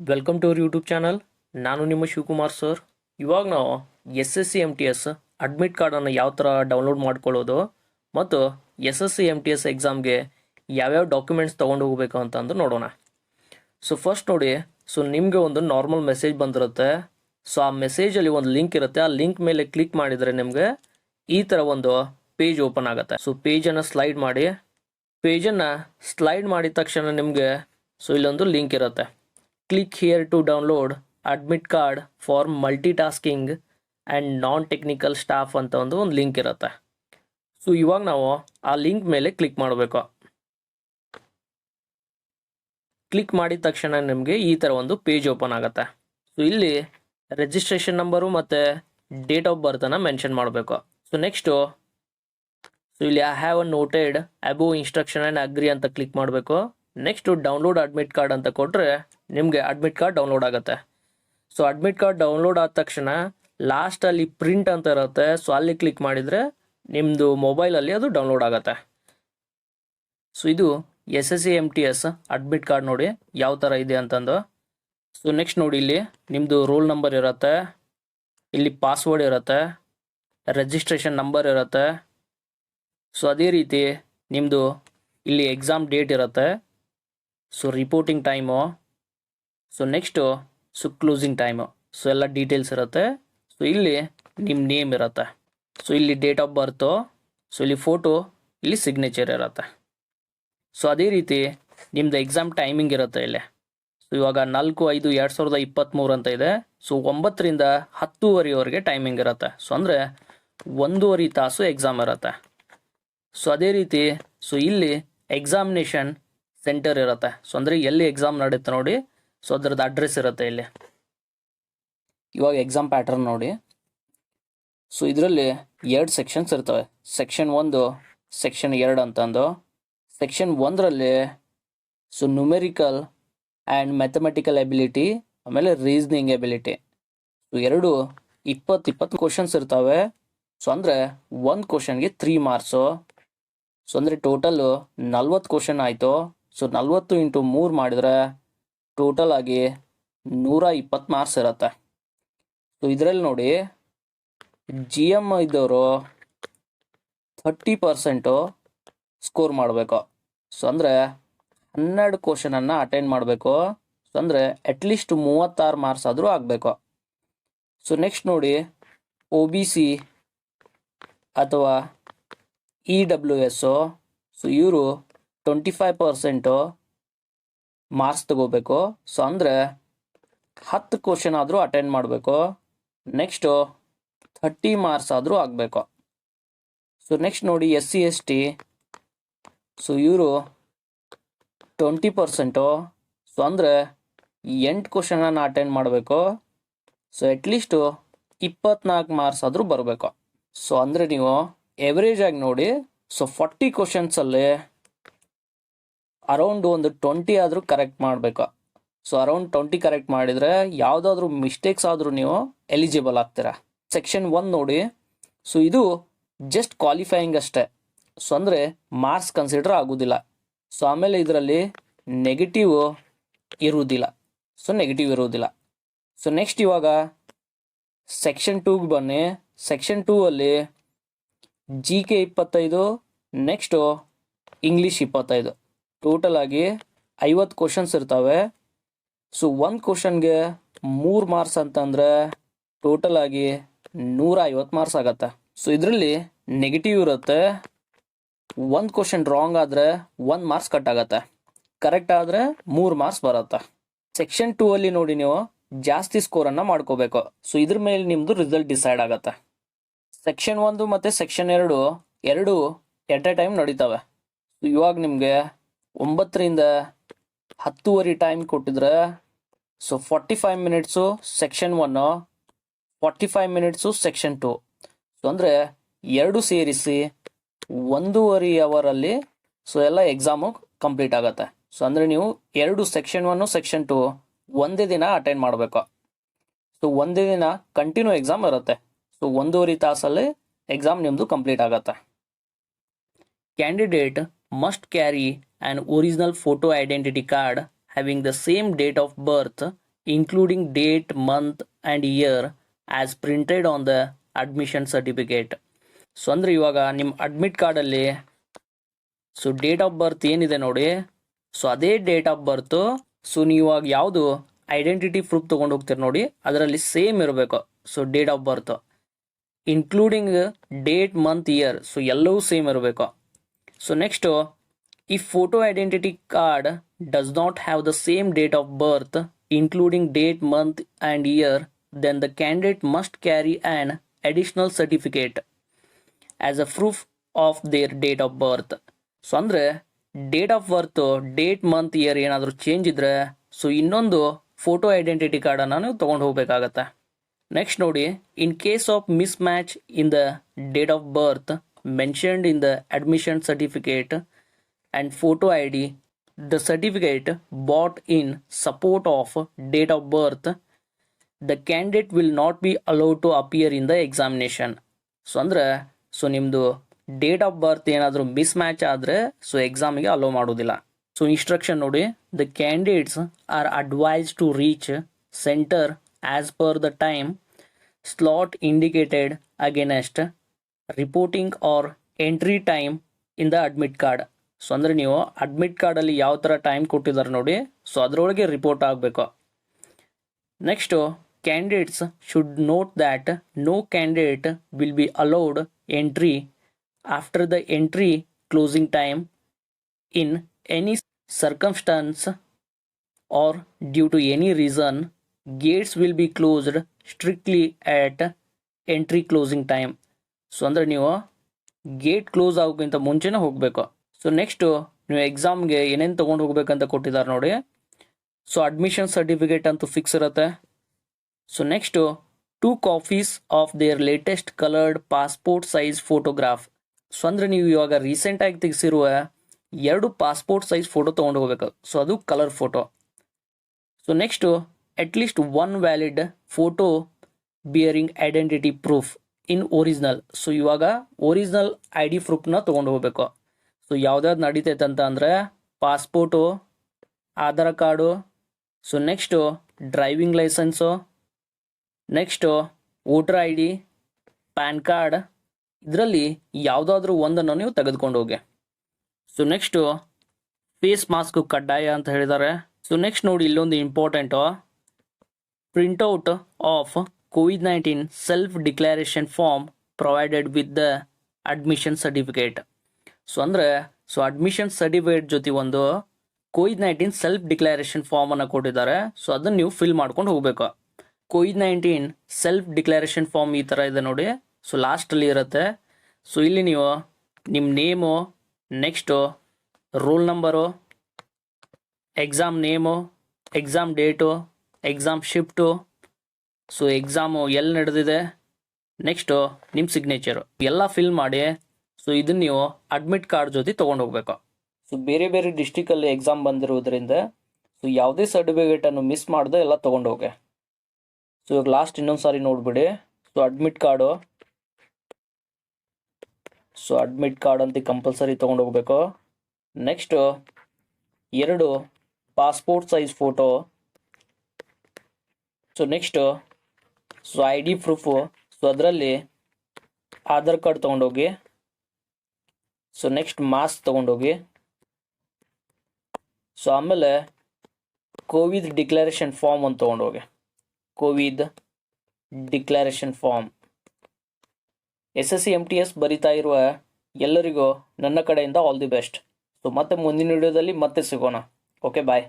Welcome to our YouTube channel ನಾನು ನಿಮ್ಮ Shivakumar sir ಇವಾಗ ನಾವು S S C M T S admit ಕಾರ್ಡನ್ನು ಯಾವ ಥರ ಡೌನ್ಲೋಡ್ ಮಾಡ್ಕೊಳ್ಳೋದು ಮತ್ತು S S C M T S ಎಕ್ಸಾಮ್ಗೆ ಯಾವ್ಯಾವ ಡಾಕ್ಯುಮೆಂಟ್ಸ್ ತೊಗೊಂಡು ಹೋಗಬೇಕು ಅಂತಂದು ನೋಡೋಣ. ಸೊ ಫಸ್ಟ್ ನೋಡಿ ಸೊ ನಿಮಗೆ ಒಂದು ನಾರ್ಮಲ್ ಮೆಸೇಜ್ ಬಂದಿರುತ್ತೆ. ಸೊ ಆ ಮೆಸೇಜಲ್ಲಿ ಒಂದು ಲಿಂಕ್ ಇರುತ್ತೆ. ಆ ಲಿಂಕ್ ಮೇಲೆ ಕ್ಲಿಕ್ ಮಾಡಿದರೆ ನಿಮಗೆ ಈ ಥರ ಒಂದು ಪೇಜ್ ಓಪನ್ ಆಗುತ್ತೆ. ಸೊ ಪೇಜನ್ನು ಸ್ಲೈಡ್ ಮಾಡಿ. ಪೇಜನ್ನು ಸ್ಲೈಡ್ ಮಾಡಿದ ತಕ್ಷಣ ನಿಮಗೆ ಸೊ ಇಲ್ಲೊಂದು ಲಿಂಕ್ ಇರುತ್ತೆ. Click here to download admit card for multi tasking and non technical staff ಅಂತ ಒಂದು ಒಂದು ಲಿಂಕ್ ಇರುತ್ತೆ. ಸೊ ಇವಾಗ ನಾವು ಆ ಲಿಂಕ್ ಮೇಲೆ ಕ್ಲಿಕ್ ಮಾಡಬೇಕು. ಕ್ಲಿಕ್ ಮಾಡಿದ ತಕ್ಷಣ ನಿಮಗೆ ಈ ಥರ ಒಂದು ಪೇಜ್ ಓಪನ್ ಆಗುತ್ತೆ. ಸೊ ಇಲ್ಲಿ ರಿಜಿಸ್ಟ್ರೇಷನ್ ನಂಬರು ಮತ್ತು ಡೇಟ್ ಆಫ್ ಬರ್ತನ್ನು ಮೆನ್ಷನ್ ಮಾಡಬೇಕು. ಸೊ ನೆಕ್ಸ್ಟು ಸೊ ಇಲ್ಲಿ I have a noted above instruction and agree ಅಂತ ಕ್ಲಿಕ್ ಮಾಡಬೇಕು. ನೆಕ್ಸ್ಟು ಡೌನ್ಲೋಡ್ ಅಡ್ಮಿಟ್ ಕಾರ್ಡ್ ಅಂತ ಕೊಟ್ಟರೆ ನಿಮಗೆ ಅಡ್ಮಿಟ್ ಕಾರ್ಡ್ ಡೌನ್ಲೋಡ್ ಆಗುತ್ತೆ. ಸೊ ಅಡ್ಮಿಟ್ ಕಾರ್ಡ್ ಡೌನ್ಲೋಡ್ ಆದ ತಕ್ಷಣ ಲಾಸ್ಟಲ್ಲಿ ಪ್ರಿಂಟ್ ಅಂತ ಇರುತ್ತೆ. ಸೊ ಅಲ್ಲಿ ಕ್ಲಿಕ್ ಮಾಡಿದರೆ ನಿಮ್ಮದು ಮೊಬೈಲಲ್ಲಿ ಅದು ಡೌನ್ಲೋಡ್ ಆಗುತ್ತೆ. ಸೊ ಇದು S S C M T S admit card ನೋಡಿ ಯಾವ ಥರ ಇದೆ ಅಂತಂದು. ಸೊ ನೆಕ್ಸ್ಟ್ ನೋಡಿ ಇಲ್ಲಿ ನಿಮ್ಮದು ರೋಲ್ ನಂಬರ್ ಇರುತ್ತೆ. ಇಲ್ಲಿ ಪಾಸ್ವರ್ಡ್ ಇರುತ್ತೆ. ರಿಜಿಸ್ಟ್ರೇಷನ್ ನಂಬರ್ ಇರುತ್ತೆ. ಸೊ ಅದೇ ರೀತಿ ನಿಮ್ಮದು ಇಲ್ಲಿ ಎಕ್ಸಾಮ್ ಡೇಟ್ ಇರುತ್ತೆ. So reporting time so next so closing time so ಎಲ್ಲ ಡೀಟೇಲ್ಸ್ ಇರುತ್ತೆ. ಸೊ ಇಲ್ಲಿ ನಿಮ್ಮ ನೇಮ್ ಇರುತ್ತೆ. ಸೊ ಇಲ್ಲಿ ಡೇಟ್ ಆಫ್ ಬರ್ತು ಸೊ ಇಲ್ಲಿ ಫೋಟೋ ಇಲ್ಲಿ ಸಿಗ್ನೇಚರ್ ಇರುತ್ತೆ. ಸೊ ಅದೇ ರೀತಿ ನಿಮ್ಮದು ಎಕ್ಸಾಮ್ ಟೈಮಿಂಗ್ ಇರುತ್ತೆ ಇಲ್ಲಿ. ಸೊ ಇವಾಗ ನಾಲ್ಕು, ಐದು, ಎರಡು ಸಾವಿರದ ಇಪ್ಪತ್ತ್ಮೂರು ಅಂತ ಇದೆ. ಸೊ ಒಂಬತ್ತರಿಂದ ಹತ್ತುವರೆವರೆಗೆ ಟೈಮಿಂಗ್ ಇರುತ್ತೆ. ಸೊ ಅಂದರೆ ಒಂದೂವರೆ ತಾಸು ಎಕ್ಸಾಮ್ ಇರುತ್ತೆ. ಸೊ ಅದೇ ರೀತಿ ಸೊ ಇಲ್ಲಿ ಎಕ್ಸಾಮಿನೇಷನ್ ಸೆಂಟರ್ ಇರುತ್ತೆ. ಸೊ ಅಂದರೆ ಎಲ್ಲಿ ಎಕ್ಸಾಮ್ ನಡೆಯುತ್ತೆ ನೋಡಿ ಸೊ ಅದರದ್ದು ಅಡ್ರೆಸ್ ಇರುತ್ತೆ ಇಲ್ಲಿ. ಇವಾಗ ಎಕ್ಸಾಮ್ ಪ್ಯಾಟರ್ನ್ ನೋಡಿ. ಸೊ ಇದರಲ್ಲಿ ಎರಡು ಸೆಕ್ಷನ್ಸ್ ಇರ್ತವೆ. ಸೆಕ್ಷನ್ ಒಂದು ಸೆಕ್ಷನ್ ಎರಡು ಅಂತಂದು. ಸೆಕ್ಷನ್ ಒಂದರಲ್ಲಿ so numerical and mathematical ability ಆಮೇಲೆ ರೀಸ್ನಿಂಗ್ ಎಬಿಲಿಟಿ ಸೊ ಎರಡು ಇಪ್ಪತ್ತು ಇಪ್ಪತ್ತು ಕ್ವಶನ್ಸ್ ಇರ್ತವೆ. ಸೊ ಅಂದರೆ ಒಂದು ಕ್ವಶನ್ಗೆ ತ್ರೀ ಮಾರ್ಕ್ಸು ಸೊ ಅಂದರೆ ಟೋಟಲ್ಲು ನಲ್ವತ್ತು ಕ್ವಶನ್ ಆಯಿತು. ಸೊ ನಲ್ವತ್ತು ಇಂಟು ಮೂರು ಮಾಡಿದರೆ ಟೋಟಲ್ ಆಗಿ ನೂರ ಇಪ್ಪತ್ತು ಮಾರ್ಕ್ಸ್ ಇರುತ್ತೆ. ಸೊ ಇದರಲ್ಲಿ ನೋಡಿ ಜಿ ಎಂ ಇದ್ದವರು ಥರ್ಟಿ ಪರ್ಸೆಂಟು ಸ್ಕೋರ್ ಮಾಡಬೇಕು. ಸೊ ಅಂದರೆ ಹನ್ನೆರಡು ಕ್ವಶನನ್ನು ಅಟೆಂಡ್ ಮಾಡಬೇಕು. ಸೊ ಅಂದರೆ ಅಟ್ಲೀಸ್ಟ್ ಮೂವತ್ತಾರು ಮಾರ್ಕ್ಸ್ ಆದರೂ ಆಗಬೇಕು. ಸೊ ನೆಕ್ಸ್ಟ್ ನೋಡಿ ಒ ಬಿ ಸಿ ಅಥವಾ ಇ ಡಬ್ಲ್ಯೂ ಎಸ್ಸು ಸೊ ಇವರು ಟ್ವೆಂಟಿ ಫೈವ್ ಪರ್ಸೆಂಟು ಮಾರ್ಕ್ಸ್ ತಗೋಬೇಕು. ಸೊ ಅಂದರೆ ಹತ್ತು ಕ್ವಶನ್ ಆದರೂ ಅಟೆಂಡ್ ಮಾಡಬೇಕು. ನೆಕ್ಸ್ಟು ಥರ್ಟಿ ಮಾರ್ಕ್ಸ್ ಆದರೂ ಆಗಬೇಕು. ಸೊ ನೆಕ್ಸ್ಟ್ ನೋಡಿ S C S T so ಇವರು ಟ್ವೆಂಟಿ ಪರ್ಸೆಂಟು ಸೊ ಅಂದರೆ ಎಂಟು ಕ್ವಶನನ್ನು ಅಟೆಂಡ್ ಮಾಡಬೇಕು. ಸೊ ಅಟ್ಲೀಸ್ಟು ಇಪ್ಪತ್ನಾಲ್ಕು ಮಾರ್ಕ್ಸ್ ಆದರೂ ಬರಬೇಕು. ಸೊ ಅಂದರೆ ನೀವು ಎವ್ರೇಜಾಗಿ ನೋಡಿ. ಸೊ ಫಾರ್ಟಿ ಕ್ವಶನ್ಸಲ್ಲಿ ಅರೌಂಡ್ ಒಂದು ಟ್ವೆಂಟಿ ಆದರೂ ಕರೆಕ್ಟ್ ಮಾಡಬೇಕು. ಸೊ ಅರೌಂಡ್ ಟ್ವೆಂಟಿ ಕರೆಕ್ಟ್ ಮಾಡಿದರೆ ಯಾವುದಾದ್ರೂ ಮಿಸ್ಟೇಕ್ಸ್ ಆದರೂ ನೀವು ಎಲಿಜಿಬಲ್ ಆಗ್ತೀರಾ. ಸೆಕ್ಷನ್ ಒನ್ ನೋಡಿ. ಸೊ ಇದು ಜಸ್ಟ್ ಕ್ವಾಲಿಫೈಯಿಂಗ್ ಅಷ್ಟೇ. ಸೊ ಅಂದರೆ ಮಾರ್ಕ್ಸ್ ಕನ್ಸಿಡರ್ ಆಗೋದಿಲ್ಲ. ಸೊ ಆಮೇಲೆ ಇದರಲ್ಲಿ ನೆಗೆಟಿವ್ ಇರುವುದಿಲ್ಲ ಸೊ ನೆಗೆಟಿವ್ ಇರುವುದಿಲ್ಲ ಸೊ ನೆಕ್ಸ್ಟ್ ಇವಾಗ ಸೆಕ್ಷನ್ ಟೂಗೆ ಬನ್ನಿ. ಸೆಕ್ಷನ್ ಟೂ ಅಲ್ಲಿ ಜಿ ಕೆ ಇಪ್ಪತ್ತೈದು ನೆಕ್ಸ್ಟು ಇಂಗ್ಲೀಷ್ ಇಪ್ಪತ್ತೈದು. ಟೋಟಲ್ ಆಗಿ ಐವತ್ತು ಕ್ವಶನ್ಸ್ ಇರ್ತವೆ. ಸೊ ಒಂದು ಕ್ವಶನ್ಗೆ ಮೂರು ಮಾರ್ಕ್ಸ್ ಅಂತಂದರೆ ಟೋಟಲ್ ಆಗಿ ನೂರ ಐವತ್ತು ಮಾರ್ಕ್ಸ್ ಆಗತ್ತೆ. ಸೊ ಇದರಲ್ಲಿ ನೆಗೆಟಿವ್ ಇರುತ್ತೆ. ಒಂದು ಕ್ವಶನ್ ರಾಂಗ್ ಆದರೆ ಒಂದು ಮಾರ್ಕ್ಸ್ ಕಟ್ ಆಗತ್ತೆ. ಕರೆಕ್ಟ್ ಆದರೆ ಮೂರು ಮಾರ್ಕ್ಸ್ ಬರುತ್ತೆ. ಸೆಕ್ಷನ್ ಟೂ ಅಲ್ಲಿ ನೋಡಿ ನೀವು ಜಾಸ್ತಿ ಸ್ಕೋರನ್ನು ಮಾಡ್ಕೋಬೇಕು. ಸೊ ಇದ್ರ ಮೇಲೆ ನಿಮ್ಮದು ರಿಸಲ್ಟ್ ಡಿಸೈಡ್ ಆಗತ್ತೆ. ಸೆಕ್ಷನ್ ಒಂದು ಮತ್ತು ಸೆಕ್ಷನ್ ಎರಡು ಎರಡು ಎಟ್ ಎ ಟೈಮ್ ನಡೀತವೆ. ಇವಾಗ ನಿಮಗೆ ಒಂಬತ್ತರಿಂದ ಹತ್ತುವರೆ ಟೈಮ್ ಕೊಟ್ಟಿದ್ರೆ. So forty five minutes section one forty five minutes section two so ಅಂದರೆ ಎರಡು ಸೇರಿಸಿ ಒಂದೂವರೆ ಅವರಲ್ಲಿ ಸೊ ಎಲ್ಲ ಎಕ್ಸಾಮು ಕಂಪ್ಲೀಟ್ ಆಗುತ್ತೆ. ಸೊ ಅಂದರೆ ನೀವು ಎರಡು ಸೆಕ್ಷನ್ ಒನ್ನು ಸೆಕ್ಷನ್ ಟು ಒಂದೇ ದಿನ ಅಟೆಂಡ್ ಮಾಡಬೇಕು. ಸೊ ಒಂದೇ ದಿನ ಕಂಟಿನ್ಯೂ ಎಕ್ಸಾಮ್ ಇರುತ್ತೆ. ಸೊ ಒಂದೂವರೆ ತಾಸಲ್ಲಿ ಎಕ್ಸಾಮ್ ನಿಮ್ಮದು ಕಂಪ್ಲೀಟ್ ಆಗುತ್ತೆ. Candidate must carry an original photo identity card having the same date of birth including date, month, and year as printed on the admission certificate. So ಅಂದರೆ ಇವಾಗ ನಿಮ್ಮ admit ಕಾರ್ಡಲ್ಲಿ so date of ಬರ್ತ್ ಏನಿದೆ ನೋಡಿ. So ಅದೇ date of birth so ನೀವು ಇವಾಗ ಯಾವುದು ಐಡೆಂಟಿಟಿ ಪ್ರೂಫ್ ತೊಗೊಂಡು ಹೋಗ್ತೀರಿ ನೋಡಿ ಅದರಲ್ಲಿ ಸೇಮ್ ಇರಬೇಕು. So date of birth including date month year so ಎಲ್ಲವೂ ಸೇಮ್ ಇರಬೇಕು. So next if photo identity card does not have the same date of birth including date month and year then the candidate must carry an additional certificate as a proof of their date of birth so ಅಂದರೆ date of birth date month year ಏನಾದರೂ change idre. So ಇನ್ನೊಂದು photo identity ಕಾರ್ಡನ್ನು ನೀವು ತೊಗೊಂಡು ಹೋಗಬೇಕಾಗತ್ತೆ next ನೋಡಿ in case of mismatch in the date of birth mentioned in the admission certificate and photo ID, the certificate bought in support of date of birth, the candidate will not be allowed to appear in the examination. So ಅಂದರೆ so ನಿಮ್ಮದು date of birth ಏನಾದರೂ mismatch ಆದರೆ so ಎಕ್ಸಾಮಿಗೆ allow ಮಾಡೋದಿಲ್ಲ so instruction ನೋಡಿ the candidates are advise to reach centre as per the time slot indicated against reporting or entry time in the admit card so ಅಂದರೆ ನೀವು admit ಕಾರ್ಡಲ್ಲಿ ಯಾವ ಥರ ಟೈಮ್ ಕೊಟ್ಟಿದ್ದಾರೆ ನೋಡಿ. ಸೊ ಅದರೊಳಗೆ ರಿಪೋರ್ಟ್ ಆಗಬೇಕು. Next candidates should note that no candidate will be allowed entry after the entry closing time in any circumstance or due to any reason gates will be closed strictly at entry closing time so ಅಂದರೆ ನೀವು gate close ಆಗೋಕ್ಕಿಂತ ಮುಂಚೆನೇ ಹೋಗಬೇಕು. So next ನೀವು ಎಕ್ಸಾಮ್ಗೆ ಏನೇನು ತೊಗೊಂಡು ಹೋಗ್ಬೇಕಂತ ಕೊಟ್ಟಿದ್ದಾರೆ ನೋಡಿ. ಸೊ ಅಡ್ಮಿಷನ್ ಸರ್ಟಿಫಿಕೇಟ್ ಅಂತೂ ಫಿಕ್ಸ್ ಇರುತ್ತೆ. So next two copies of their latest coloured passport size photograph so ಅಂದರೆ ನೀವು ಇವಾಗ ರೀಸೆಂಟಾಗಿ ತೆಗೆಸಿರುವ ಎರಡು ಪಾಸ್ಪೋರ್ಟ್ ಸೈಜ್ ಫೋಟೋ ತೊಗೊಂಡು ಹೋಗ್ಬೇಕು. ಸೊ ಅದು colour photo so next at least one valid photo bearing identity proof in original so ಇವಾಗ original I D ಪ್ರೂಫ್ನ ತೊಗೊಂಡು ಹೋಗ್ಬೇಕು. ಸೊ ಯಾವ್ದಾವ್ದು ನಡೀತೈತೆ ಅಂತ ಅಂದರೆ passport Aadhaar card so next driving licence next voter I D PAN card ಇದರಲ್ಲಿ ಯಾವುದಾದ್ರೂ ಒಂದನ್ನು ನೀವು ತೆಗೆದುಕೊಂಡು ಹೋಗಿ. ಸೊ ನೆಕ್ಸ್ಟು ಫೇಸ್ ಮಾಸ್ಕ್ ಕಡ್ಡಾಯ ಅಂತ ಹೇಳಿದ್ದಾರೆ ಸೊ ನೆಕ್ಸ್ಟ್ ನೋಡಿ ಇಲ್ಲೊಂದು important printout of COVID nineteen self declaration form provided with the admission certificate so ಅಂದರೆ ಸೊ ಅಡ್ಮಿಷನ್ ಸರ್ಟಿಫಿಕೇಟ್ ಜೊತೆ ಒಂದು COVID nineteen self declaration form ಅನ್ನು ಕೊಟ್ಟಿದ್ದಾರೆ. ಸೊ ಅದನ್ನು ನೀವು ಫಿಲ್ ಮಾಡ್ಕೊಂಡು ಹೋಗಬೇಕು. COVID nineteen self declaration form ಈ ಥರ ಇದೆ ನೋಡಿ. ಸೊ ಲಾಸ್ಟಲ್ಲಿ ಇರುತ್ತೆ. ಸೊ ಇಲ್ಲಿ ನೀವು ನಿಮ್ಮ name next roll number exam name exam date exam shift so exam ಎಲ್ಲಿ ನಡೆದಿದೆ ನೆಕ್ಸ್ಟು ನಿಮ್ಮ ಸಿಗ್ನೇಚರು ಎಲ್ಲ ಫಿಲ್ ಮಾಡಿ ಸೊ ಇದನ್ನ ನೀವು ಅಡ್ಮಿಟ್ ಕಾರ್ಡ್ ಜೊತೆ ತೊಗೊಂಡು ಹೋಗ್ಬೇಕು ಸೊ ಬೇರೆ ಬೇರೆ ಡಿಸ್ಟಿಕಲ್ಲಿ ಎಕ್ಸಾಮ್ ಬಂದಿರೋದ್ರಿಂದ ಸೊ ಯಾವುದೇ ಸರ್ಟಿಫಿಕೇಟನ್ನು ಮಿಸ್ ಮಾಡದೆ ಎಲ್ಲ ತೊಗೊಂಡು ಹೋಗಿ ಸೊ ಇವಾಗ ಲಾಸ್ಟ್ ಇನ್ನೊಂದು ಸಾರಿ ನೋಡ್ಬಿಡಿ. So admit card so admit card ಅಂತ ಕಂಪಲ್ಸರಿ ತೊಗೊಂಡು ಹೋಗ್ಬೇಕು ನೆಕ್ಸ್ಟು ಎರಡು passport size photo so next so I D proof so ಅದರಲ್ಲಿ ಆಧಾರ್ ಕಾರ್ಡ್ ತೊಗೊಂಡೋಗಿ. ಸೊ ನೆಕ್ಸ್ಟ್ ಮಾಸ್ಕ್ ತೊಗೊಂಡೋಗಿ ಸೊ ಆಮೇಲೆ ಕೋವಿಡ್ ಡಿಕ್ಲರೇಷನ್ ಫಾರ್ಮ್ ಅಂತ ತೊಗೊಂಡೋಗಿ COVID declaration form S S C M T S ಬರಿತಾ ಇರುವ ಎಲ್ಲರಿಗೂ ನನ್ನ ಕಡೆಯಿಂದ ಆಲ್ ದಿ ಬೆಸ್ಟ್ ಸೊ ಮತ್ತೆ ಮುಂದಿನ ವಿಡಿಯೋದಲ್ಲಿ ಮತ್ತೆ ಸಿಗೋಣ. Okay bye